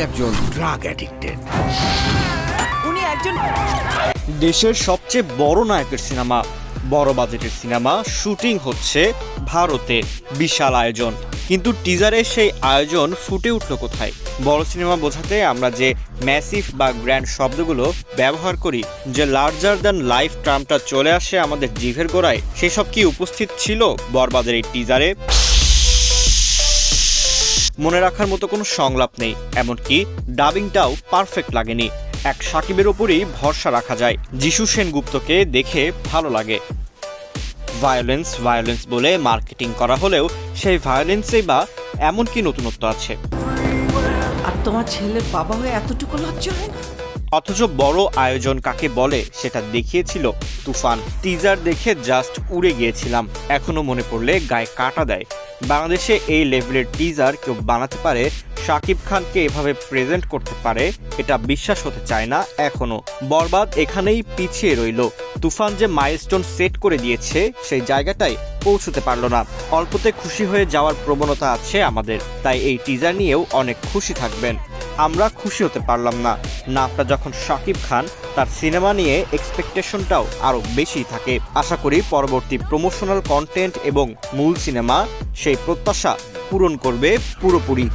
একজন drug addicted উনি একজন দেশের সবচেয়ে বড় নায়কের সিনেমা বড় বাজেটের সিনেমা শুটিং হচ্ছে ভারতে। বিশাল আয়োজন। কিন্তু টিজারের সেই আয়োজন ফুটে উঠল কোথায়? বড় সিনেমা বোঝাতে আমরা যে ম্যাসিভ বা গ্র্যান্ড শব্দগুলো ব্যবহার করি যে লার্জার দ্যান লাইফ টার্মটা চলে আসে আমাদের জিভের গোড়ায় সেসব কি উপস্থিত ছিল বরবাদের এই টিজারে মনে রাখার মতো কোনো সংলাপ নেই এমনকি ডাবিংটাও পারফেক্ট লাগেনি। এক সাকিবের ওপরই ভরসা রাখা যায় যিশু সেনগুপ্তকে দেখে ভালো লাগে। ভায়োলেন্স ভায়োলেন্স বলে মার্কেটিং করা হলেও সেই ভায়োলেন্সেই বা এমন কি নতুনত্ব আছে? আর তোমার ছেলের বাবা হয়ে এতটুকু লজ্জা হয় না? অথচ বড় আয়োজন কাকে বলে সেটা দেখিয়েছিল তুফান। টিজার দেখে জাস্ট উড়ে গিয়েছিলাম। এখনও মনে পড়লে গায়ে কাটা দেয়। বাংলাদেশে এই লেভেলের টিজার কেউ বানাতে পারে, শাকিব খানকে এভাবে প্রেজেন্ট করতে পারে, এটা বিশ্বাস হতে চায় না এখনও। বরবাদ এখানেই পিছিয়ে রইল। তুফান যে মাইলস্টোন সেট করে দিয়েছে, সেই জায়গাটাই পৌঁছতে পারল না। অল্পতে খুশি হয়ে যাওয়ার প্রবণতা আছে আমাদের, তাই এই টিজার নিয়েও অনেক খুশি থাকবেন। আমরা খুশি হতে পারলাম না। না নামটা যখন শাকিব খান, তার সিনেমা নিয়ে এক্সপেকটেশনটাও আরও বেশি থাকে। আশা করি পরবর্তী প্রমোশনাল কন্টেন্ট এবং মূল সিনেমা সেই প্রত্যাশা পূরণ করবে পুরোপুরি।